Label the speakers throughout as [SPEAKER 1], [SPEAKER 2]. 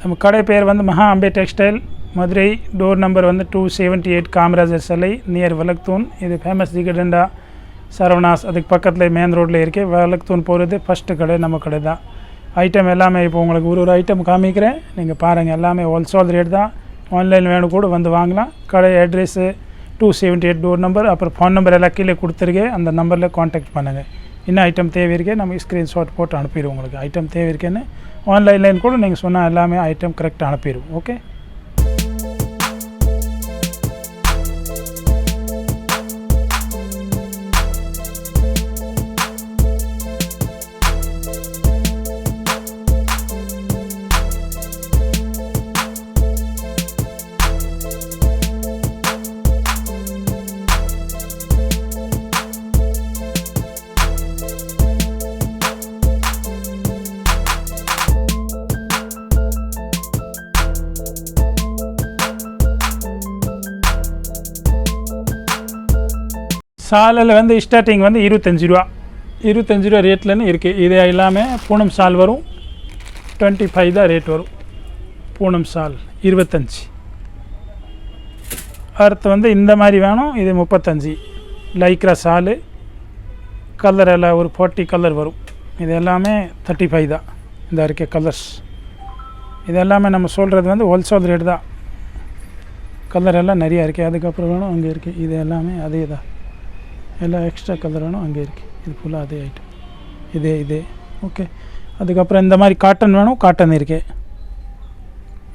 [SPEAKER 1] நம்ம கடை பேர் வந்து Maha Ambe textile. Madurai door number வந்து டூ செவன்ட்டி எயிட் காமராஜர் சிலை நியர் வலக்தூன். இது ஃபேமஸ் திகடண்டா சரவணாஸ். அதுக்கு பக்கத்தில் மெயின் ரோட்டில் இருக்கே வலக்தூன் போகிறது ஃபஸ்ட்டு கடை நம்ம கடை தான். ஐட்டம் எல்லாமே இப்போ உங்களுக்கு ஒரு ஒரு ஐட்டம் காமிக்கிறேன். நீங்கள் பாருங்கள் எல்லாமே ஹோல்சேல் ரேட் தான். ஆன்லைன் வேணும் கூட வந்து வாங்கலாம். கடை address two seventy eight door number அப்புறம் ஃபோன் நம்பர் எல்லாம் கீழே கொடுத்துருக்கேன் அந்த நம்பரில் காண்டாக்ட் பண்ணுங்கள் என்ன ஐட்டம் தேவை இருக்கே நம்ம ஸ்க்ரீன்ஷாட் போட்டு அனுப்பிடுவோம் உங்களுக்கு. ஐட்டம் தேவை இருக்கேன்னு ஆன்லைன்லேயும் கூட நீங்கள் சொன்ன எல்லாமே ஐட்டம் கரெக்டாக அனுப்பிடுவோம் ஓகே சாலில் வந்து ஸ்டார்டிங் வந்து இருபத்தஞ்சி ரூபா. இருபத்தஞ்சி ரூபா ரேட்லன்னு இருக்குது இது எல்லாமே பூனம் சால் வரும். டுவெண்ட்டி ஃபைவ் தான் ரேட் வரும். பூனம் சால் இருபத்தஞ்சி. அடுத்து வந்து இந்த மாதிரி வேணும். இது முப்பத்தஞ்சு. லைக்ரா சாலு. கலர் எல்லாம் ஒரு ஃபார்ட்டி கலர் வரும். இது எல்லாமே தேர்ட்டி ஃபைவ் தான். இந்த இருக்க கலர்ஸ் இது எல்லாமே நம்ம சொல்கிறது வந்து ஹோல்சேல் ரேட் தான். கலர் எல்லாம் நிறையா இருக்குது அதுக்கப்புறம் வேணும். அங்கே இருக்குது இது எல்லாமே அதே தான் எல்லா எக்ஸ்ட்ரா கலர் வேணும் அங்கே இருக்குது இது ஃபுல்லாக அதே ஐட்டம் இதே இதே. ஓகே அதுக்கப்புறம் இந்த மாதிரி காட்டன் வேணும் காட்டன் இருக்கே.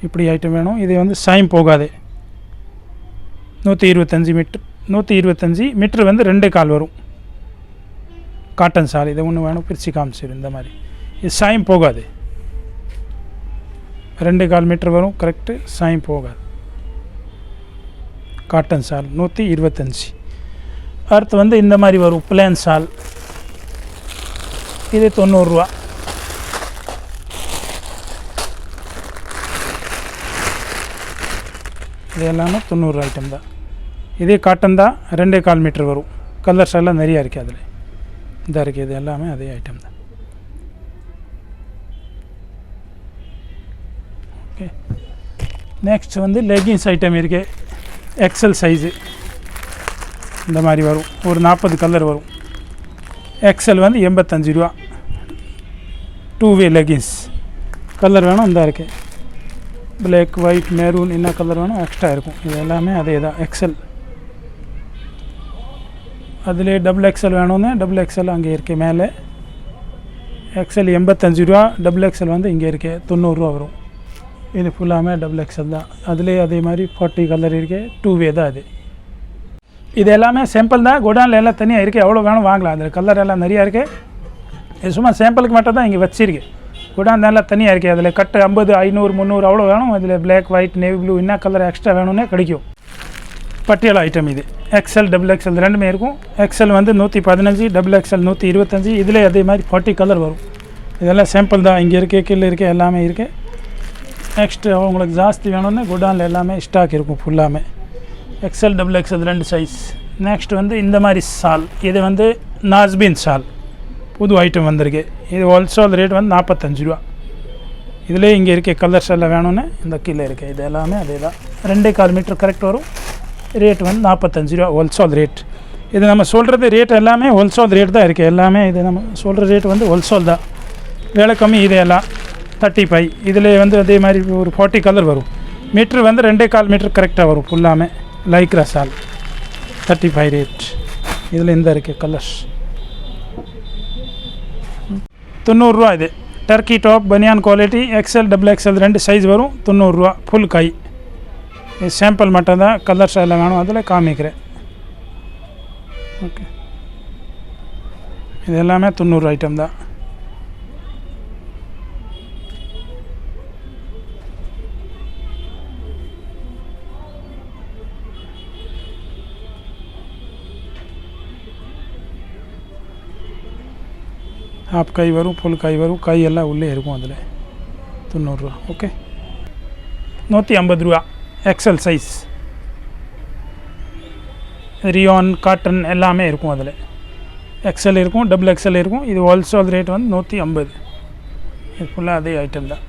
[SPEAKER 1] இப்படி ஐட்டம் வேணும். இது வந்து சாயம் போகாது. நூற்றி இருபத்தஞ்சி மீட்ரு நூற்றி இருபத்தஞ்சி மீட்ரு வந்து ரெண்டு கால் வரும். காட்டன் சால். இது ஒன்று வேணும் பிரித்து காமிச்சிடும் இந்த மாதிரி. இது சாயம் போகாது. ரெண்டு கால் மீட்ரு வரும் கரெக்டு சாயம் போகாது. காட்டன் சால் நூற்றி இருபத்தஞ்சி. அடுத்து வந்து இந்த மாதிரி வரும். பிளேன் ஷால் இது தொண்ணூறுரூவா இது எல்லாமே தொண்ணூறு ஐட்டம் தான். இதே காட்டன் தான் ரெண்டே கால் மீட்டர் வரும். கலர் ஷால்லாம் நிறையா இருக்குது அதில். இதாக இருக்குது இது எல்லாமே அதே ஐட்டம் தான். ஓகே நெக்ஸ்ட் வந்து லெகின்ஸ் ஐட்டம் இருக்குது எக்ஸல் சைஸு இந்த மாதிரி வரும். ஒரு நாற்பது கலர் வரும். எக்ஸல் வந்து எண்பத்தஞ்சு ரூபா. டூ வே லெகின்ஸ் கலர் வேணும் இந்த இருக்கு. பிளாக் ஒயிட் மெரூன் என்ன கலர் வேணும் எக்ஸ்ட்ரா இருக்கும். இது எல்லாமே அதே தான் எக்ஸல் அதிலே டபுள் எக்ஸல் வேணும்னு டபுள் எக்ஸல் அங்கே இருக்கு மேலே. எக்ஸல் எண்பத்தஞ்சு ரூபா டபுள் எக்ஸல் வந்து இங்கே இருக்கு தொண்ணூறுரூவா வரும். இது ஃபுல்லாமே டபுள் எக்ஸல் தான். அதிலே அதே மாதிரி ஃபார்ட்டி கலர் இருக்கு டூ வே தான் அது. இது எல்லாமே சாம்பிள் தான். குடானில் எல்லாம் தனியாக இருக்குது எவ்வளோ வேணும் வாங்கலாம். அதில் கலர் எல்லாம் நிறையா இருக்குது இது சும்மா சாம்பிளுக்கு மட்டும் தான் இங்கே வச்சிருக்கு. குடான் எல்லாம் தனியாக இருக்குது அதில் கட்டு ஐம்பது ஐநூறு முந்நூறு அவ்வளோ வேணும். அதில் பிளாக் ஒயிட் நேவி ப்ளூ என்ன கலர் எக்ஸ்ட்ரா வேணும்னே கிடைக்கும். பட்டியல் ஐட்டம் இது. எக்ஸ்எல் டபுள் எக்ஸ்எல் ரெண்டுமே இருக்கும். எக்ஸ்எல் வந்து நூற்றி பதினஞ்சு டபுள் எக்ஸ்எல் நூற்றி இருபத்தஞ்சி. இதில் அதே மாதிரி ஃபார்ட்டி கலர் வரும். இதெல்லாம் சாம்பிள் தான். இங்கே இருக்குது கீழே இருக்குது எல்லாமே இருக்குது நெக்ஸ்ட்டு உங்களுக்கு ஜாஸ்தி வேணும்னு குடானில் எல்லாமே ஸ்டாக் இருக்கும் ஃபுல்லாமே எக்ஸல் டபுள் எக்ஸல் ரெண்டு சைஸ் நெக்ஸ்ட் வந்து இந்த மாதிரி சால் இது வந்து நாஸ்பின் சால் புது ஐட்டம் வந்திருக்கு. இது ஹோல்சேல் ரேட் வந்து நாற்பத்தஞ்சு ரூபா. இதிலே இங்கே இருக்க கலர்ஸ் எல்லாம் வேணும்னு இந்த கீழே இருக்குது இது எல்லாமே அதே தான் ரெண்டே கால் மீட்டர் கரெக்ட் வரும். ரேட் வந்து நாற்பத்தஞ்சு ரூபா ஹோல்சேல் ரேட் இது நம்ம சொல்கிறது ரேட் எல்லாமே ஹோல்சேல் ரேட் தான் இருக்குது எல்லாமே இது நம்ம சொல்கிற ரேட் வந்து ஹோல்சேல் தான். விலை கம்மி இது எல்லாம். தேர்ட்டி ஃபைவ் இதில் வந்து அதே மாதிரி ஒரு ஃபார்ட்டி கலர் வரும். மீட்ரு வந்து ரெண்டே கால் மீட்டர் கரெக்டாக வரும் ஃபுல்லாமே லைக்ரா சால் தேர்ட்டி ஃபைவ் ரேட் இதில் இந்த இருக்குது கலர்ஸ் தொண்ணூறுரூவா இது. டர்க்கி டாப் பனியான் குவாலிட்டி எக்ஸ்எல் டபுள் எக்ஸ்எல் ரெண்டு சைஸ் வரும் தொண்ணூறுரூவா ஃபுல் கை. இது சாம்பிள் மட்டும்தான் கலர்ஸ் எல்லாம் வேணும் அதில் காமிக்கிறேன். ஓகே இது எல்லாமே தொண்ணூறு ஐட்டம் தான். ஆப் கை வரும் ஃபுல் கை வரும் கை எல்லாம் உள்ளே இருக்கும் அதில். தொண்ணூறுரூவா ஓகே நூற்றி ஐம்பது ரூபா. எக்ஸல் சைஸ் ரியான் காட்டன் எல்லாமே இருக்கும் அதில். எக்ஸல் இருக்கும் டபுள் எக்ஸல் இருக்கும். இது ஹோல்சேல் ரேட் வந்து நூற்றி ஐம்பது. இது ஃபுல்லாக அதே ஐட்டம் தான்.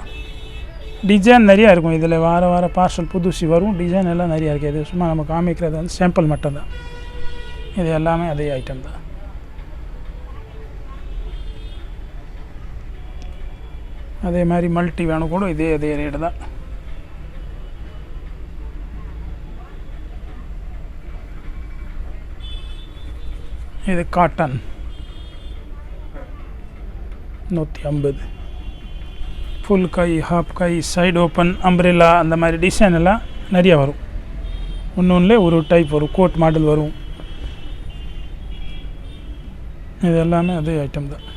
[SPEAKER 1] டிசைன் நிறையா இருக்கும். இதில் வார வார பார்சல் புதுசு வரும். டிசைன் எல்லாம் நிறையா இருக்குது. இது சும்மா நம்ம காமிக்கிறது வந்து சாம்பிள் மட்டும்தான். இது எல்லாமே அதே ஐட்டம் தான். அதே மாதிரி மல்டி வேணும் கூட இதே அதே ரேட்டு தான். இது காட்டன் நூற்றி ஐம்பது. ஃபுல் கை ஹாஃப் கை சைடு ஓப்பன் அம்ப்ரெல்லா அந்த மாதிரி டிசைன் எல்லாம் நிறைய வரும். ஒன்று ஒன்றுலே ஒரு டைப் வரும் கோட் மாடல் வரும். இது எல்லாமே அதே ஐட்டம் தான்.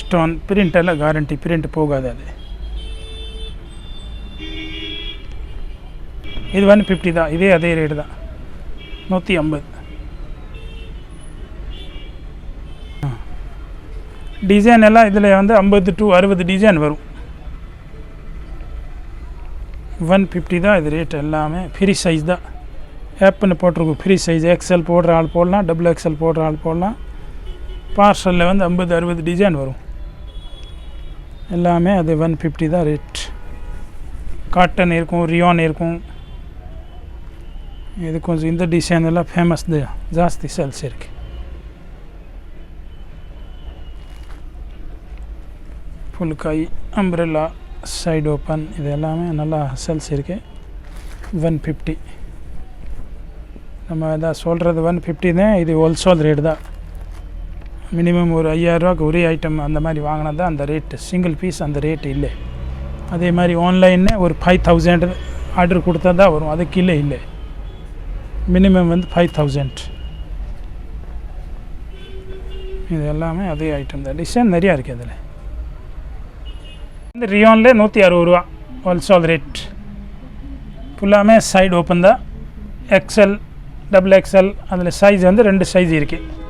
[SPEAKER 1] ಸ್ಟೋನ್ ಪ್ರಿಂಟ್ ಎಲ್ಲ ಗ್ಯಾರಂಟಿ ಪ್ರಿಂಟ್ ಹೋಗೋದು ಅದು இது ஒன் ஃபிஃப்டி தான் இதே அதே ரேட்டு தான் நூற்றி ஐம்பது டிசைன் எல்லாம் இதில் வந்து ஐம்பது டு அறுபது டிசைன் வரும் ஒன் ஃபிஃப்டி தான் இது ரேட் எல்லாமே ஃப்ரீ சைஸ் தான் ஆப்னு போட்டிருக்கும் ஃப்ரீ சைஸ் எக்ஸ்எல் போடுற ஆள் போடலாம் டபுள் எக்ஸ்எல் போடுற ஆள் போடலாம் பார்சலில் வந்து ஐம்பது அறுபது டிசைன் வரும். எல்லாமே அது ஒன் ஃபிஃப்டி தான் ரேட் காட்டன் இருக்கும் ரியான் இருக்கும். இது கொஞ்சம் இந்த டிசைன் எல்லாம் ஃபேமஸ் ஜாஸ்தி செல்ஸ் இருக்குது ஃபுல் கை அம்ப்ரெல்லா சைடு ஓப்பன் இது எல்லாமே நல்லா செல்ஸ் இருக்குது ஒன் ஃபிஃப்டி நம்ம இதான் சொல்கிறது ஒன் ஃபிஃப்டி தான் இது ஹோல்சோல் ரேட் தான். மினிமம் ஒரு ஐயாயிரரூவாக்கு ஒரே ஐட்டம் அந்த மாதிரி வாங்கினா தான் அந்த ரேட்டு சிங்கிள் பீஸ் அந்த ரேட் இல்லை. அதே மாதிரி ஆன்லைனில் ஒரு ஃபைவ் தௌசண்ட் ஆர்டர் கொடுத்தா தான் வரும். அதுக்கு இல்லை இல்லை. மினிமம் வந்து ஃபைவ் தௌசண்ட் இது எல்லாமே அதே ஐட்டம் தான். டிசைன் நிறையா இருக்குது அதில் இந்த ரியோனில் நூற்றி அறுபது ரூபா ஹோல்சேல் ரேட் ஃபுல்லாமே சைடு ஓப்பன் தான். எக்ஸ்எல் டபுள் எக்ஸ்எல் அதில் சைஸ் வந்து ரெண்டு சைஸ் இருக்குது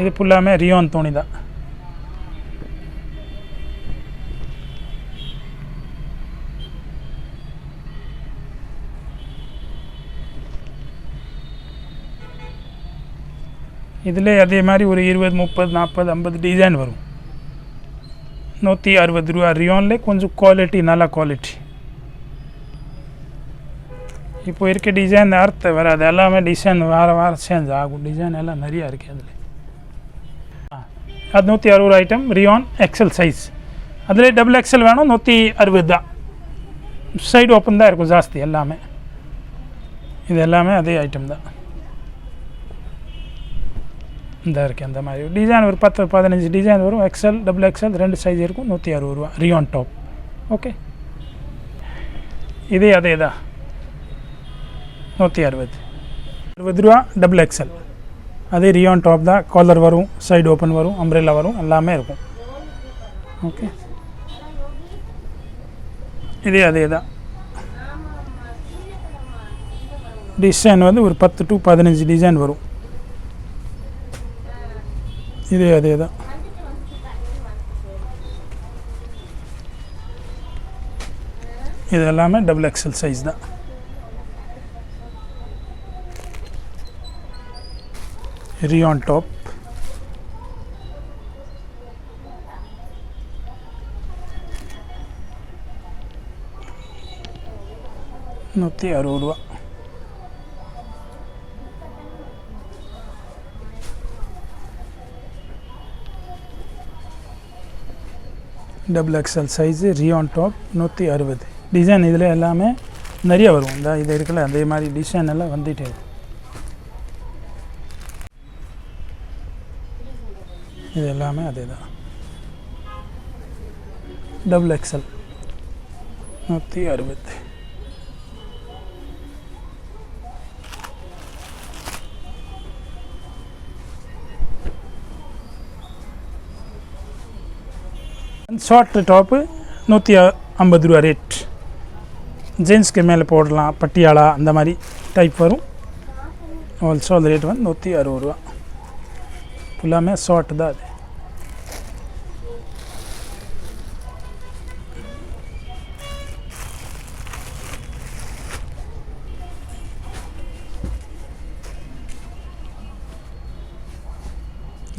[SPEAKER 1] இது ஃபுல்லாமே ரியோன் துணி தான். இதில் அதே மாதிரி ஒரு இருபது முப்பது நாற்பது ஐம்பது டிசைன் வரும். நூற்றி அறுபது ரூபா ரியோனில் கொஞ்சம் குவாலிட்டி நல்ல குவாலிட்டி இப்போ இருக்க டிசைன் அர்த்தம் வராது. எல்லாமே டிசைன் வார வாரம் சேஞ்ச் ஆகும். டிசைன் எல்லாம் நிறையா இருக்குது அதில். அது நூற்றி அறுபது ஐட்டம் ரியான் எக்ஸல் சைஸ் அதிலே டபுள் எக்ஸல் வேணும் நூற்றி அறுபது தான். சைடு ஓப்பன் தான் இருக்கும் ஜாஸ்தி எல்லாமே. இது எல்லாமே அதே ஐட்டம் தான். இந்த இருக்குது அந்த மாதிரி. டிசைன் ஒரு பத்து பதினஞ்சு டிசைன் வரும். எக்ஸல் டபுள் எக்ஸல் ரெண்டு சைஸ் இருக்கும் நூற்றி அறுபது ரூபா. ரியான் டாப் ஓகே இதே அதே தான். நூற்றி அறுபது. அறுபது ரூபா டபுள் எக்ஸல் அதே ரியான் டாப் தான். காலர் வரும் சைடு ஓப்பன் வரும் அம்ப்ரெல்லா வரும் எல்லாமே இருக்கும். ஓகே இதே அதே தான். டிசைன் வந்து ஒரு பத்து டு பதினஞ்சு டிசைன் வரும். இதே அதே தான். இது எல்லாமே டபுள் எக்ஸல் சைஸ் தான். ரியான் டாப் நூற்றி அறுபது ரூபா double XL size rayon top நூற்றி அறுபது டிசைன் இதில் எல்லாமே நிறைய வரும் இந்த இது இருக்குல்ல அதே மாதிரி டிசைன் எல்லாம் வந்துட்டே இது எல்லாமே அதே தான் டபுள் எக்ஸ்எல் நூற்றி அறுபத்து ஷார்ட் டாப்பு நூற்றி ஐம்பது ரூபா ரேட் ஜென்ஸ்க்கு மேலே போடலாம் பட்டியாலா அந்த மாதிரி டைப் வரும். ஆல்சோ அந்த ரேட் வந்து நூற்றி அறுபது ரூபா. ஃபுல்லாமே ஷார்ட் தான் அது.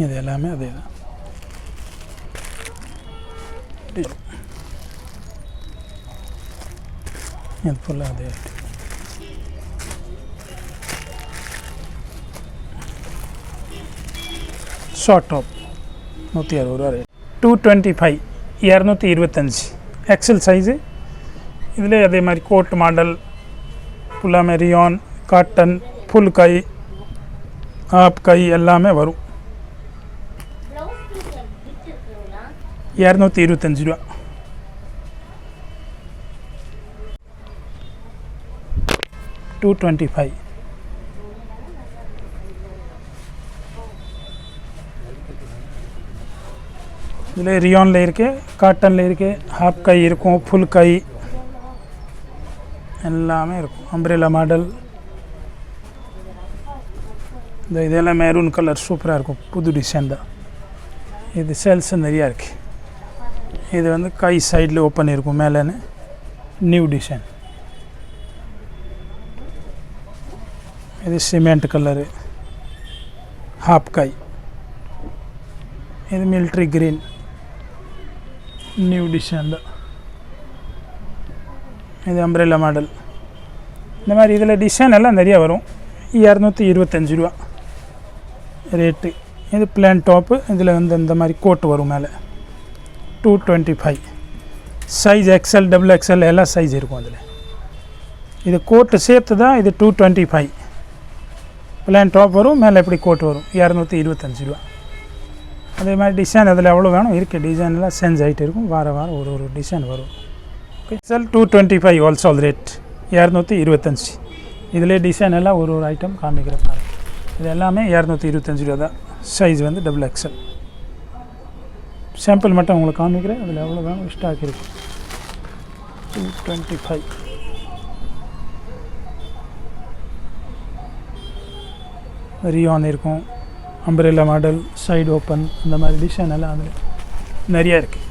[SPEAKER 1] இது எல்லாமே அதே தான். இது. ஃபுல்லாக அதே. ஆகிட்டு ஷார்ட் டாப் நூற்றி அறுபது ரூபா ரேட் டூ டுவெண்ட்டி ஃபைவ் இரநூத்தி இருபத்தஞ்சி. எக்ஸல் சைஸு இதில் அதே மாதிரி கோட் மாடல் ஃபுல்லாமே ரியான் காட்டன் ஃபுல் கை ஆப் கை எல்லாமே வரும். இரநூத்தி இருபத்தஞ்சி ரூபா டூ டுவெண்ட்டி ஃபைவ் இதில் ரியானில் இருக்குது காட்டனில் இருக்குது ஹாஃப் கை இருக்கும் ஃபுல் கை. எல்லாமே இருக்கும். Umbrella model. இந்த இதெல்லாம் மெரூன் கலர் சூப்பராக இருக்கும். புது டிசைன் தான். இது சேல்ஸ் நிறையா இருக்குது இது வந்து கை சைடில் ஓப்பன் இருக்கும் மேலேன்னு. நியூ டிசைன் இது சிமெண்ட் கலரு ஹாப் கை. இது மிலிட்ரி கிரீன் நியூ டிசைன் தான். இது அம்ப்ரெல்லா மாடல் இந்த மாதிரி இதில் டிசைன் எல்லாம் நிறையா வரும். இரநூத்தி இருபத்தஞ்சி ரூபா. ரேட்டு இது பிளான் டாப்பு இதில் வந்து இந்த மாதிரி கோட் வரும் மேலே. Two twenty five size XL double XL எல்லா சைஸ் இருக்கும் அதில். இது கோட்டு சேர்த்து தான் இது two twenty five plain top வரும் மேலே எப்படி கோட் வரும். இரநூத்தி இருபத்தஞ்சி ரூபா. அதே மாதிரி டிசைன் அதில் எவ்வளோ வேணும்? இருக்குது டிசைன்லாம் சேஞ்ச் ஆகிட்டு இருக்கும். வார வாரம் ஒரு ஒரு டிசைன் வரும். XL two twenty five wholesale rate இரநூத்தி இருபத்தஞ்சி. இதிலே டிசைன் எல்லாம் ஒரு ஒரு ஐட்டம் காமிக்கிற பாருங்க இது எல்லாமே இரநூத்தி இருபத்தஞ்சி ரூபா தான். சைஸ் வந்து டபுள் எக்ஸ்எல் சாம்பிள் மட்டும் உங்களுக்கு காமிக்கிறேன். அதில் எவ்வளோ வேணும்? ஸ்டாக் இருக்கும் டூ டுவெண்ட்டி ஃபைவ் ரியான் இருக்கும். அம்பரேலா மாடல் சைடு ஓப்பன் இந்த மாதிரி டிசைன் எல்லாம் அதில் நிறையா இருக்குது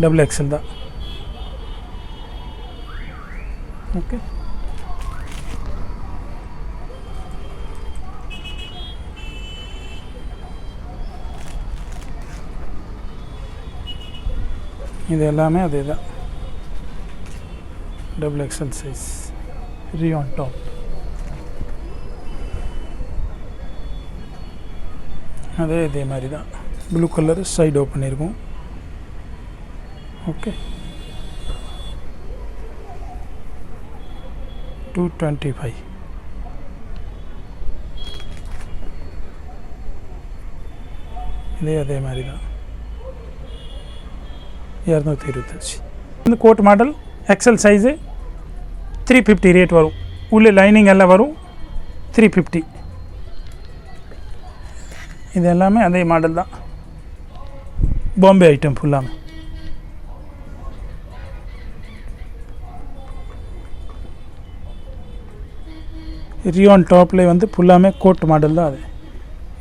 [SPEAKER 1] டபுள் எக்ஸல் தான். ஓகே இது எல்லாமே அதே தான் double XL size rayon top அதே இதே மாதிரி தான். ப்ளூ கலர் சைடு ஓப்பன் இருக்கும் ஓகே டூ டுவெண்ட்டி ஃபைவ் இதே அதே மாதிரி தான். இரநூத்தி இருபத்தஞ்சி. இந்த coat model XL size three fifty rate வரும். உள்ளே லைனிங் எல்லாம் வரும் த்ரீ ஃபிஃப்டி இது எல்லாமே அதே மாடல் தான். பாம்பே ஐட்டம் ஃபுல்லாமே ரியோன் டாப்பில் வந்து ஃபுல்லாமே கோட் மாடல் தான் அது.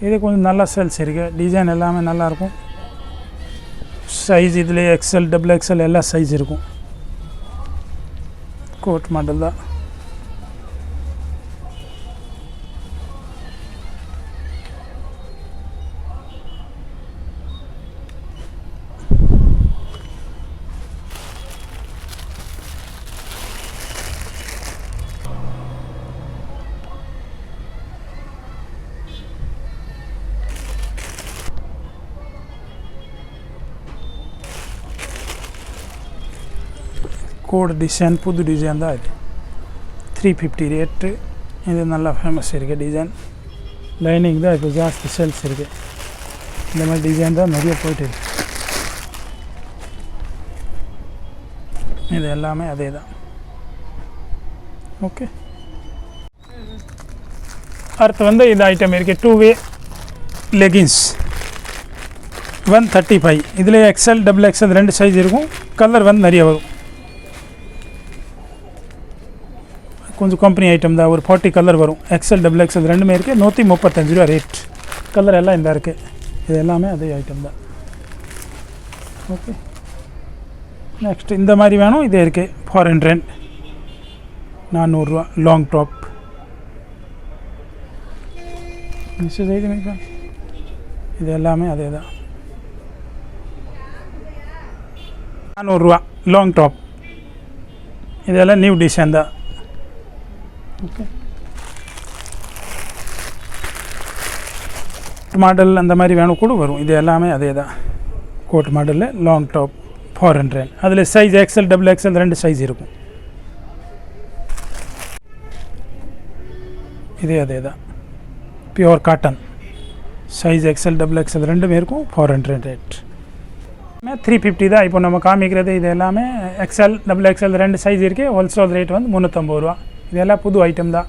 [SPEAKER 1] இது கொஞ்சம் நல்லா செல்ஸ் இருக்குது டிசைன் எல்லாமே நல்லாயிருக்கும் சைஸ் இதில் எக்ஸ்எல் டபுள் எக்ஸ்எல் எல்லா சைஸ் இருக்கும். கோட் மாடல் தான். கோட் டிசைன் புது டிசைன் தான் இது. த்ரீ ஃபிஃப்டி ரேட்டு இது நல்லா ஃபேமஸ் இருக்குது டிசைன் லைனிங் தான் இப்போ ஜாஸ்தி சேல்ஸ் இருக்குது இந்த மாதிரி டிசைன் தான் நிறைய போயிட்டு இருக்கு. இது எல்லாமே அதே தான். ஓகே அடுத்து வந்து இது ஐட்டம் இருக்குது two way leggings one thirty five இதில் எக்ஸ்எல் டபுள் எக்ஸ்எல் ரெண்டு சைஸ் இருக்கும். கலர் வந்து நிறைய வரும். கொஞ்சம் கம்பெனி ஐட்டம் தான். ஒரு ஃபார்ட்டி கலர் வரும். எக்ஸ்எல் டபுள் எக்ஸ்எல் ரெண்டுமே இருக்குது நூற்றி முப்பத்தஞ்சு ரூபா ரேட் கலர் எல்லாம் இந்த இருக்குது இது எல்லாமே அதே ஐட்டம் தான். ஓகே நெக்ஸ்ட் இந்த மாதிரி வேணும். இதே இருக்குது ஃபார் ஹண்ட்ரட் நானூறுரூவா லாங் டாப் நிச்சயம் செய்து இது எல்லாமே அதே தான். நானூறுரூவா லாங் டாப் இதெல்லாம் நியூ டிசைன் தான். மாடல் அந்த மாதிரி வேணும் கூட வரும். இது எல்லாமே அதே தான். கோட் மாடலில் லாங் டாப் ஃபோர் ஹண்ட்ரட் அதில் சைஸ் எக்ஸல் டபுள் எக்ஸல் ரெண்டு சைஸ் இருக்கும். இதே அதே தான். Pure cotton size XL double XL ரெண்டுமே இருக்கும். Four hundred rate three fifty தான். இப்போ நம்ம காமிக்கிறது இது எல்லாமே எக்ஸல் டபுள் எக்ஸல் ரெண்டு சைஸ் இருக்குது ஹோல்சேல் ரேட் வந்து முந்நூற்றம்பது ரூபா. இதெல்லாம் புது ஐட்டம் தான்.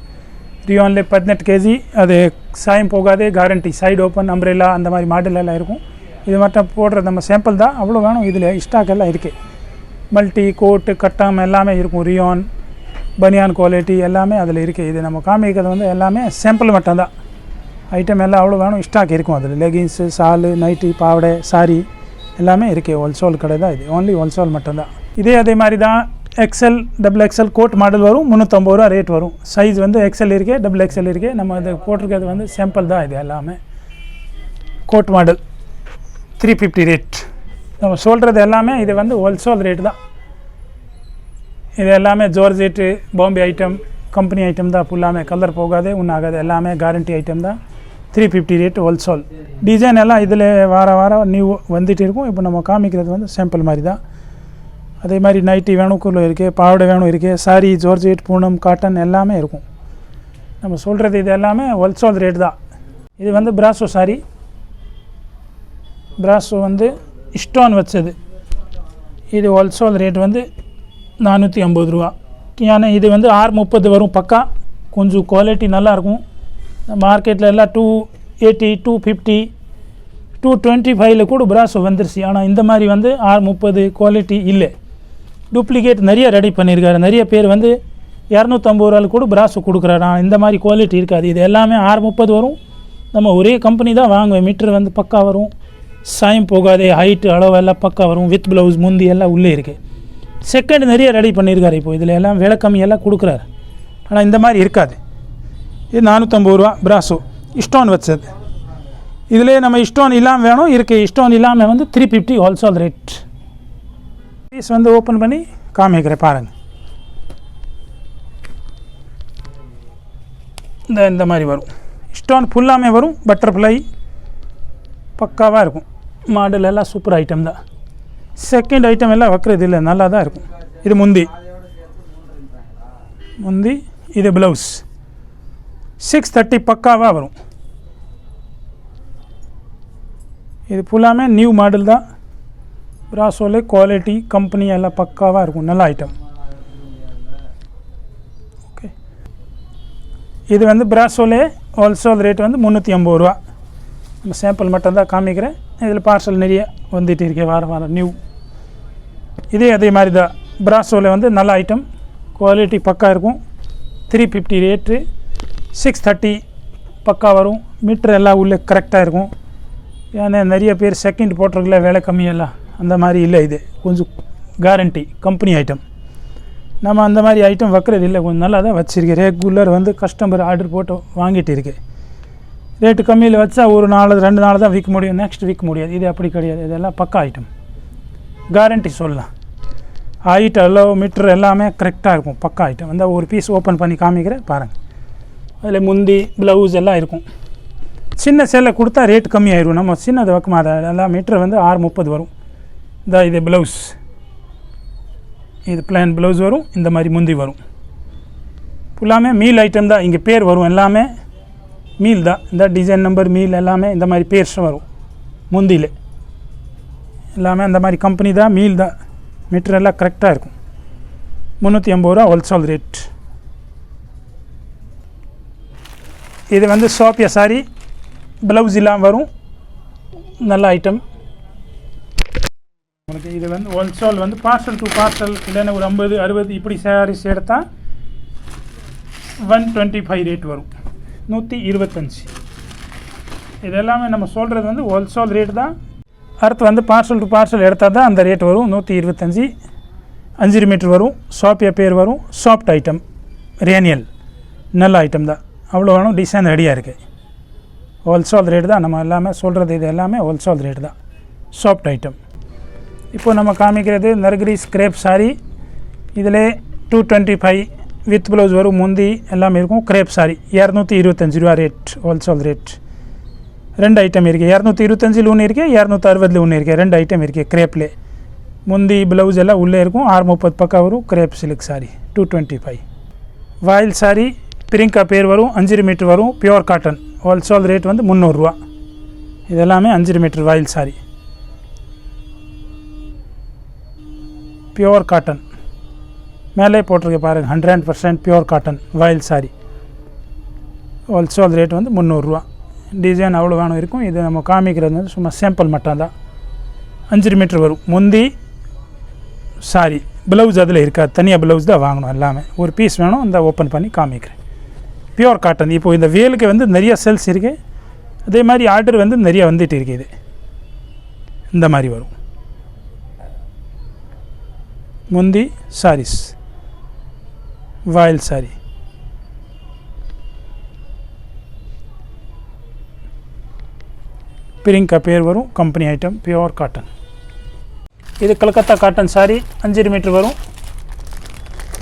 [SPEAKER 1] ரியோனில் பதினெட்டு கேஜி அது சாயம் போகாதே கேரண்டி சைடு ஓப்பன் அம்ப்ரெல்லா அந்த மாதிரி மாடல் எல்லாம் இருக்கும். இது மட்டும் போடுற நம்ம சாம்பிள் தான். அவ்வளோ வேணும். இதில் ஸ்டாக் எல்லாம் இருக்குது மல்டி கோட்டு கட்டம் எல்லாமே இருக்கும். ரியோன் பனியான் குவாலிட்டி எல்லாமே அதில் இருக்குது இது நம்ம காமிக்கிறது வந்து எல்லாமே சாம்பிள் மட்டும்தான் ஐட்டம் எல்லாம் அவ்வளோ வேணும். ஸ்டாக் இருக்கும் அதில். லெகின்ஸு சாலு நைட்டி பாவடை சாரி எல்லாமே இருக்குது ஹோல்சோல் கடை தான் இது. ஓன்லி ஹோல்சோல் மட்டும்தான் இதே அதே மாதிரி தான் XL double XL coat model வரும் முந்நூற்றம்பது ரூபா ரேட் வரும். சைஸ் வந்து எக்ஸல் இருக்கே டபுள் எக்ஸல் இருக்கே. நம்ம இது போட்டிருக்கிறது வந்து சாம்பிள் தான் இது எல்லாமே. Coat model three fifty rate நம்ம சொல்கிறது எல்லாமே இது வந்து ஹோல்சேல் ரேட் தான். இது எல்லாமே georgette Bombay item company item தான். ஃபுல்லாமே கலர் போகாது ஒன்றாகாது எல்லாமே கேரண்டி ஐட்டம் தான். Three fifty rate wholesale design எல்லாம் இதில் வார வாரம் நியூ வந்துட்டு இருக்கும். இப்போ நம்ம காமிக்கிறது வந்து சாம்பிள் மாதிரி தான். அதே மாதிரி நைட்டி வேணும் குள்ள இருக்குது பாவாடை வேணும் இருக்குது சாரி ஜோர்ஜெட் பூனம் காட்டன் எல்லாமே இருக்கும். நம்ம சொல்கிறது இது எல்லாமே ஹோல்சேல் ரேட் தான். இது வந்து பிராசோ சாரி பிராசோ வந்து ஸ்டோன் வச்சது. இது ஹோல்சேல் ரேட் வந்து நானூற்றி ஐம்பது ரூபா. ஏன்னா இது வந்து ஆறு முப்பது வரும் பக்கா. கொஞ்சம் குவாலிட்டி நல்லாயிருக்கும். மார்க்கெட்டில் எல்லாம் two eighty two fifty two twenty ஃபைவ்ல கூட பிராசோ வந்துருச்சு. ஆனால் இந்த மாதிரி வந்து ஆறு முப்பது குவாலிட்டி இல்லை. டூப்ளிகேட் நிறைய ரெடி பண்ணியிருக்காரு. நிறைய பேர் வந்து இரநூத்தம்பது ரூபாயில் கூட பிராசோ கொடுக்குறாரு. இந்த மாதிரி குவாலிட்டி இருக்காது. இது எல்லாமே ஆறு முப்பது வரும். நம்ம ஒரே கம்பெனி தான் வாங்குவேன் மீட்டர் வந்து பக்கா வரும். சாயம் போகாதே ஹைட்டு அளவு எல்லாம் பக்கா வரும். வித் ப்ளவுஸ் முந்தி எல்லாம் உள்ளே இருக்குது செகண்ட் நிறைய ரெடி பண்ணியிருக்காரு இப்போ. இதில் எல்லாம் விலை கம்மியெல்லாம் கொடுக்குறாரு. ஆனால் இந்த மாதிரி இருக்காது. இது நானூற்றம்பது ரூபா பிராஸோ ஸ்டோன் வச்சது இதிலே நம்ம ஸ்டோன் இல்லாமல் வேணும். இருக்குது ஸ்டோன் இல்லாமல் வந்து three fifty wholesale rate piece வந்து ஓப்பன் பண்ணி காமிக்கிறேன் பாருங்கள் இந்த இந்த மாதிரி வரும். ஸ்டோன் ஃபுல்லாமே வரும் பட்டர்ஃப்ளை பக்காவாக இருக்கும். மாடல் எல்லாம் சூப்பர் ஐட்டம் தான். செகண்ட் ஐட்டம் எல்லாம் வைக்கிறது இல்லை நல்லா தான் இருக்கும். இது முந்தி. முந்தி இது ப்ளவுஸ் சிக்ஸ் தேர்ட்டி பக்காவாக வரும். இது ஃபுல்லாமே நியூ மாடல் தான். பிராசோலே குவாலிட்டி கம்பெனி எல்லாம் பக்காவாக இருக்கும். நல்ல ஐட்டம் ஓகே இது வந்து பிராசோலே ஹோல்சேல் ரேட் வந்து முந்நூற்றி ஐம்பது ரூபா. நம்ம சாம்பிள் மட்டும்தான் காமிக்கிறேன். இதில் பார்சல் நிறைய வந்துட்டு இருக்கேன் வாரம் வாரம் நியூ இதே அதே மாதிரி தான். பிராசோவில் வந்து நல்ல ஐட்டம் குவாலிட்டி பக்கா இருக்கும். Three fifty rate six thirty பக்கா வரும். மீட்ரு எல்லாம் உள்ளே கரெக்டாக இருக்கும். ஏன்னா நிறைய பேர் செகண்ட் போட்டிருக்கல விலை கம்மியெல்லாம். அந்த மாதிரி இல்லை இது. கொஞ்சம் கேரண்டி கம்பெனி ஐட்டம் நம்ம அந்த மாதிரி ஐட்டம் வைக்கிறது இல்லை. கொஞ்சம் நல்லா தான் வச்சுருக்கேன். ரெகுலர் வந்து கஸ்டமர் ஆர்டர் போட்டு வாங்கிட்டு இருக்கேன். ரேட்டு கம்மியில் வச்சா ஒரு நாள் ரெண்டு நாள் தான் விற்க முடியும். நெக்ஸ்ட் விற்க முடியாது. இது அப்படி கிடையாது. இதெல்லாம் பக்கா ஐட்டம் கேரண்டி சொல்லலாம். ஹைட் அளவு மீட்ரு எல்லாமே கரெக்டாக இருக்கும். பக்கா ஐட்டம் வந்து ஒரு பீஸ் ஓப்பன் பண்ணி காமிக்கிறேன். பாருங்கள் அதில் முந்தி ப்ளவுஸ் எல்லாம் இருக்கும். சின்ன சேலை கொடுத்தா ரேட் கம்மியாயிடும் நம்ம சின்னது வைக்கமா அதை எல்லாம் மீட்ரு வந்து ஆறு முப்பது வரும். இந்த இது ப்ளவுஸ் இது பிளான் ப்ளவுஸ் வரும் இந்த மாதிரி முந்தி வரும். ஃபுல்லாமே மீல் ஐட்டம் தான் இங்கே பேர் வரும் எல்லாமே. மீல் தான் இந்த டிசைன் நம்பர் மீல் எல்லாமே இந்த மாதிரி பேர்ஸ் வரும் முந்தியில் எல்லாமே அந்த மாதிரி கம்பெனி தான் மீல் தான். மெட்டீரியல்லாம் எல்லாம் கரெக்டாக இருக்கும். முந்நூற்றி ஐம்பது ரூபா ஹோல்சேல் ரேட் இது வந்து சோப்பியா சாரி ப்ளவுஸ் இல்லாமல் வரும். நல்ல ஐட்டம் உங்களுக்கு இது வந்து ஹோல்சோல் வந்து பார்சல் டு பார்சல் இல்லைன்னா ஒரு ஐம்பது அறுபது இப்படி சாரீஸ் எடுத்தால் ஒன் டுவெண்ட்டி ஃபைவ் ரேட் வரும். நூற்றி இருபத்தஞ்சி. இது எல்லாமே நம்ம சொல்கிறது வந்து ஹோல்சேல் ரேட் தான். அடுத்து வந்து பார்சல் டு பார்சல் எடுத்தால் தான் அந்த ரேட் வரும். நூற்றி இருபத்தஞ்சி. அஞ்சு மீட்டர் வரும். ஷாப்பிய பேர் வரும். சாஃப்ட் ஐட்டம் ரேனியல் நல்ல ஐட்டம் தான். அவ்வளோ வேணும் டிசைன் ரெடியாக இருக்குது ஹோல்சேல் ரேட் தான். நம்ம எல்லாமே சொல்கிறது இது எல்லாமே ஹோல்சேல் ரேட் தான். சாஃப்ட் ஐட்டம் இப்போ நம்ம காமிக்கிறது நர்கிரி ஸ்க்ரேப் சாரி இதில் two twenty five with blouse வரும் முந்தி எல்லாமே இருக்கும் கிரேப் சாரி இரநூத்தி இருபத்தஞ்சி ரூபா ரேட் ஹோல்சேல் ரேட் ரெண்டு ஐட்டம் இருக்குது இரநூத்தி இருபத்தஞ்சில் ஒன்று இருக்குது இரநூத்தி அறுபதில் ஒன்று இருக்குது ரெண்டு ஐட்டம் இருக்குது கிரேப்லே முந்தி ப்ளவுஸ் எல்லாம் உள்ளே இருக்கும் ஆறு முப்பது பக்கம் வரும் crepe silk sari two twenty five voile sari பிரிங்கா பேர் வரும் அஞ்சு மீட்ரு வரும் பியோர் காட்டன் ஹோல்சேல் ரேட் வந்து முந்நூறுரூவா இதெல்லாமே அஞ்சு மீட்ரு வாயில் சாரி பியோர் காட்டன் மேலே போட்டிருக்க பாருங்கள் hundred percent pure cotton voile sari wholesale rate வந்து முந்நூறுரூவா. டிசைன் அவ்வளோ வேணும் இருக்கும். இது நம்ம காமிக்கிறது வந்து சும்மா சாம்பிள் மட்டும் தான். அஞ்சு மீட்ரு வரும். முந்தி சாரி ப்ளவுஸ் அதில் இருக்காது. தனியாக ப்ளவுஸ் தான் வாங்கணும் எல்லாமே. ஒரு பீஸ் வேணும் அந்த ஓப்பன் பண்ணி காமிக்கிறேன். பியோர் காட்டன் இப்போது இந்த வேலுக்கு வந்து நிறைய செல்ஸ் இருக்குது அதே மாதிரி ஆர்டர் வந்து நிறைய வந்துட்டு இருக்குது. இந்த மாதிரி வரும். முந்தி சாரீஸ். வாயில் சாரி. பிரிங்கா பேர் வரும் கம்பெனி ஐட்டம் பியோர் காட்டன் இது கல்கத்தா காட்டன் சாரி அஞ்சு மீட்டர் வரும்.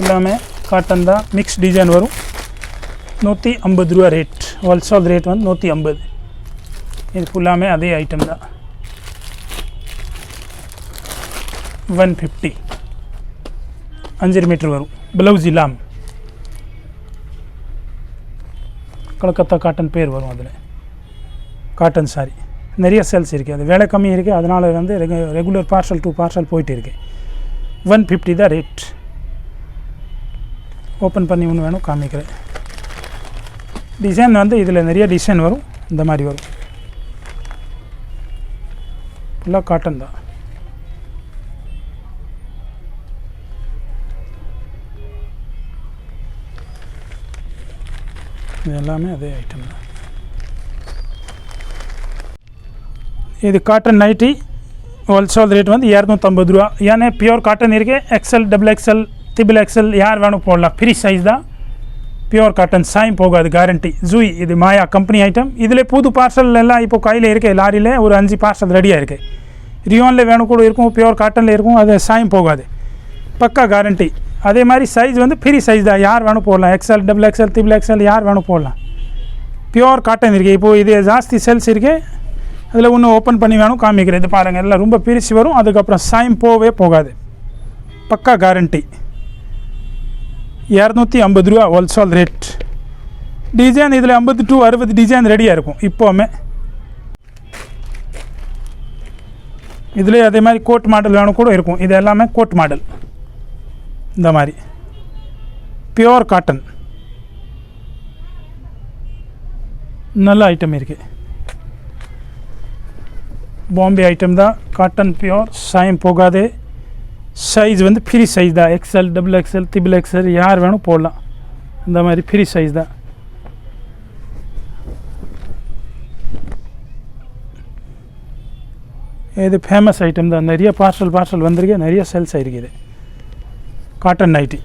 [SPEAKER 1] எல்லாமே காட்டன் தான் மிக்ஸ் டிசைன் வரும். நூற்றி ஐம்பது ரூபா ரேட் ஹோல்சேல் ரேட் வந்து நூற்றி ஐம்பது. இது ஃபுல்லாமே அதே ஐட்டம் தான். ஒன் ஃபிஃப்டி அஞ்சரை மீட்டர் வரும். ப்ளவுஸ் இல்லாமல் கொல்கத்தா காட்டன் பேர் வரும் அதில். காட்டன் சாரி நிறைய சேல்ஸ் இருக்குது அது வேலை கம்மி இருக்குது அதனால் வந்து ரெகு ரெகுலர் பார்சல் டூ பார்சல் போயிட்டு இருக்கு. ஒன் ஃபிஃப்டி தான் ரேட் ஓப்பன் பண்ணி ஒன்று வேணும் காமிக்கிறேன். டிசைன் வந்து இதில் நிறைய டிசைன் வரும். இந்த மாதிரி வரும். ஃபுல்லாக காட்டன் தான். இது எல்லாமே அதே ஐட்டம் தான். இது காட்டன் நைட்டி ஹோல்சேல் ரேட் வந்து இரநூத்தம்பது ரூபா. ஏன்னா பியூர் காட்டன் இருக்கு XL double XL triple XL யார் வேணும் போடலாம். ஃப்ரீ சைஸ் தான். பியூர் காட்டன் சாயம் போகாது கேரண்டி ஜூய் இது மாயா கம்பெனி ஐட்டம் இதில் புது பார்சல் எல்லாம் இப்போ கையில் இருக்குது லாரியில் ஒரு அஞ்சு பார்சல் ரெடியாக இருக்குது ரியோனில் வேணும் கூட இருக்கும் பியூர் காட்டனில் இருக்கும் அது சாயம் போகாது. பக்கா கேரண்டி அதே மாதிரி சைஸ் வந்து ஃப்ரீ சைஸ் தான். யார் வேணும் போடலாம். XL double XL triple XL யார் வேணும் போடலாம். பியோர் காட்டன் இருக்குது இப்போது இது ஜாஸ்தி செல்ஸ் இருக்குது அதில் ஒன்று ஓப்பன் பண்ணி வேணும் காமிக்கிறது பாருங்கள் எல்லாம் ரொம்ப பிரித்து வரும். அதுக்கப்புறம் சாயம் போகவே போகாது. பக்கா கேரண்டி இரநூத்தி ஐம்பது ரூபா ஹோல்சேல் ரேட் டிசைன் இதில் ஐம்பது டு அறுபது டிசைன் ரெடியாக இருக்கும். இப்போவுமே. இதிலே அதே மாதிரி கோட் மாடல் வேணும் கூட இருக்கும். இது எல்லாமே கோட் மாடல் இந்த மாதிரி. பியோர் காட்டன் நல்ல ஐட்டம் இருக்குது பாம்பே ஐட்டம் தான். காட்டன் பியோர் சாயம் போகாது. சைஸ் வந்து ஃப்ரீ சைஸ் தான். XL double XL triple XL யார் வேணும் போடலாம். இந்த மாதிரி ஃப்ரீ சைஸ் தான். இது ஃபேமஸ் ஐட்டம் தான். நிறைய பார்சல் பார்சல் வந்திருக்கு. நிறைய சேல்ஸ் ஆகிருக்குது காட்டன் நைட்டி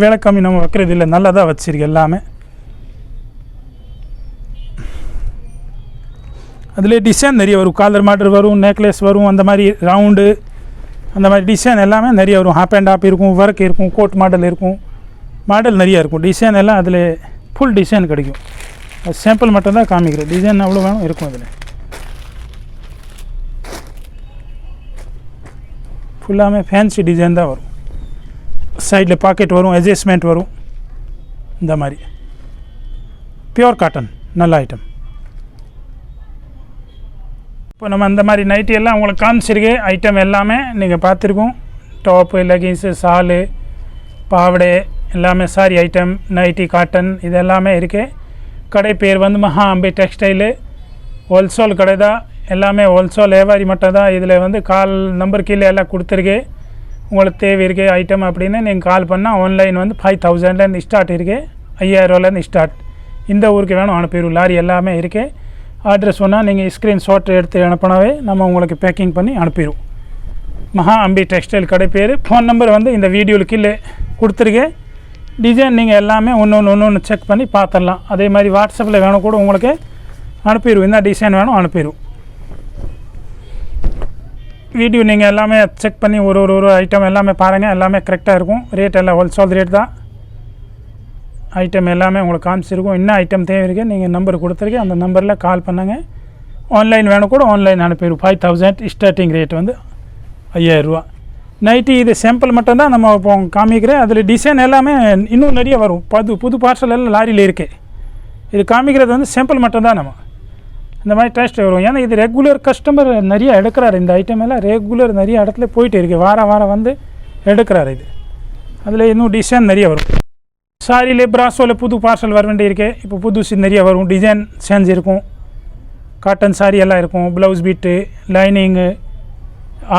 [SPEAKER 1] விலை கம்மி நம்ம வைக்கிறது இல்லை நல்லா தான் வச்சிருக்கு எல்லாமே. அதில் டிசைன் நிறைய வரும். காலர் மாடல் வரும் நெக்லஸ் வரும் அந்த மாதிரி ரவுண்டு அந்த மாதிரி டிசைன் எல்லாமே நிறைய வரும். ஹாப் அண்ட் ஹாப் இருக்கும் ஒர்க் இருக்கும் கோட் மாடல் இருக்கும். மாடல் நிறைய இருக்கும். டிசைன் எல்லாம் அதில் ஃபுல் டிசைன் கிடைக்கும். அது சாம்பிள் மட்டும்தான் காமிக்கிறேன். டிசைன் அவ்வளோ வேணும் இருக்கும் அதில். ஃபுல்லாமே ஃபேன்சி டிசைன் தான் வரும். சைடில் பாக்கெட் வரும் அட்ஜஸ்ட்மெண்ட் வரும். இந்த மாதிரி. பியோர் காட்டன் நல்ல ஐட்டம் இப்போ நம்ம அந்த மாதிரி நைட்டி எல்லாம் உங்களுக்கு காமிச்சிருக்கு ஐட்டம் எல்லாமே நீங்கள் பார்த்துருக்கோம். டாப்பு லெகின்ஸு ஷாலு பாவடை எல்லாமே சாரி ஐட்டம் நைட்டி காட்டன் இது எல்லாமே இருக்குது கடை பேர் வந்து மகா அம்பி டெக்ஸ்டைலு ஹோல்சோல் கடை தான். எல்லாமே ஹோல்சோல் வியாபாரி மட்டும் தான் இதில் வந்து கால் நம்பர் கீழே எல்லாம் கொடுத்துருக்கு. உங்களுக்கு தேவை இருக்கே ஐட்டம் அப்படின்னு நீங்கள் கால் பண்ணால் ஆன்லைன் வந்து ஃபைவ் தௌசண்ட்லேருந்து ஸ்டார்ட் இருக்குது ஐயாயிரரூவாலேருந்து ஸ்டார்ட் இந்த ஊருக்கு வேணும் அனுப்பிடுவோம். லாரி எல்லாமே இருக்குது அட்ரஸ் சொன்னால் நீங்கள் ஸ்க்ரீன்ஷாட் எடுத்து அனுப்பினாவே நம்ம உங்களுக்கு பேக்கிங் பண்ணி அனுப்பிடுவோம். மகா அம்பி டெக்ஸ்டைல் கடை பேர். ஃபோன் நம்பர் வந்து இந்த வீடியோவில் கீழே கொடுத்துருக்கேன் டிசைன் நீங்கள் எல்லாமே ஒன்று ஒன்று ஒன்று ஒன்று செக் பண்ணி பார்த்துடலாம். அதே மாதிரி வாட்ஸ்அப்பில் வேணும் கூட உங்களுக்கு அனுப்பிடுவோம். என்ன டிசைன் வேணும் அனுப்பிடுவோம். வீடியோ நீங்கள் எல்லாமே செக் பண்ணி ஒரு ஒரு ஒரு ஐட்டம் எல்லாமே பாருங்கள் எல்லாமே கரெக்டாக இருக்கும். ரேட் எல்லாம் ஹோல்சேல் ரேட் தான். ஐட்டம் எல்லாமே உங்களுக்கு காமிச்சிருக்கும். என்ன ஐட்டம் தேவை நீங்கள் நம்பர் கொடுத்துருக்கேன் அந்த நம்பரில் கால் பண்ணுங்கள் ஆன்லைன் வேணும் கூட ஆன்லைன் அனுப்பிடுவோம் ஃபைவ் தௌசண்ட் ஸ்டார்டிங் ரேட் வந்து ஐயாயிரரூவா நைட்டி இது சாம்பிள் மட்டும்தான் நம்ம இப்போ காமிக்கிறேன். அதில் டிசைன் எல்லாமே இன்னும் நிறைய வரும். புது புது பார்சல் எல்லாம் லாரியில் இருக்குது இது காமிக்கிறது வந்து சாம்பிள் மட்டும்தான் நம்ம. இந்த மாதிரி டேஸ்ட் வரும். ஏன்னா இது ரெகுலர் கஸ்டமர் நிறைய எடுக்கிறாரு. இந்த ஐட்டம் எல்லாம் ரெகுலர் நிறைய இடத்துல போயிட்டு இருக்கு. வாரம் வாரம் வந்து எடுக்கிறாரு இது. அதில் இன்னும் டிசைன் நிறைய வரும். சாரியிலே பிராசோவில் புது பார்சல் வர வேண்டி இருக்கு இப்போ புதுசு நிறைய வரும். டிசைன் சேஞ்ச் இருக்கும். காட்டன் சாரி எல்லாம் இருக்கும். ப்ளவுஸ் பீட்டு லைனிங்கு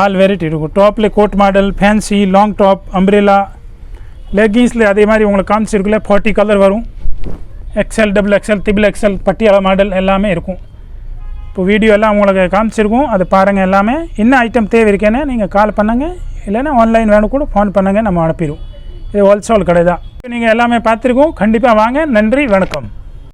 [SPEAKER 1] ஆல் வெரைட்டி இருக்கும். டாப்பில் coat model fancy long top umbrella லெக்கிங்ஸில் அதே மாதிரி உங்களுக்கு காமிச்சிருக்குல்ல ஃபார்ட்டி கலர் வரும். XL double XL triple XL Patiala model எல்லாமே இருக்கும். இப்போ வீடியோ எல்லாம் உங்களுக்கு காமிச்சிருக்கோம். அது பாருங்கள் எல்லாமே. என்ன ஐட்டம் தேவை இருக்கேன்னு நீங்கள் கால் பண்ணுங்கள் இல்லைன்னா ஆன்லைன் வேணும் கூட ஃபோன் பண்ணுங்கள் நம்ம அனுப்பிடுவோம். இது ஹோல்சேல் கடை தான் நீங்கள் எல்லாமே பார்த்துருக்கோம். கண்டிப்பாக வாங்க. நன்றி வணக்கம்.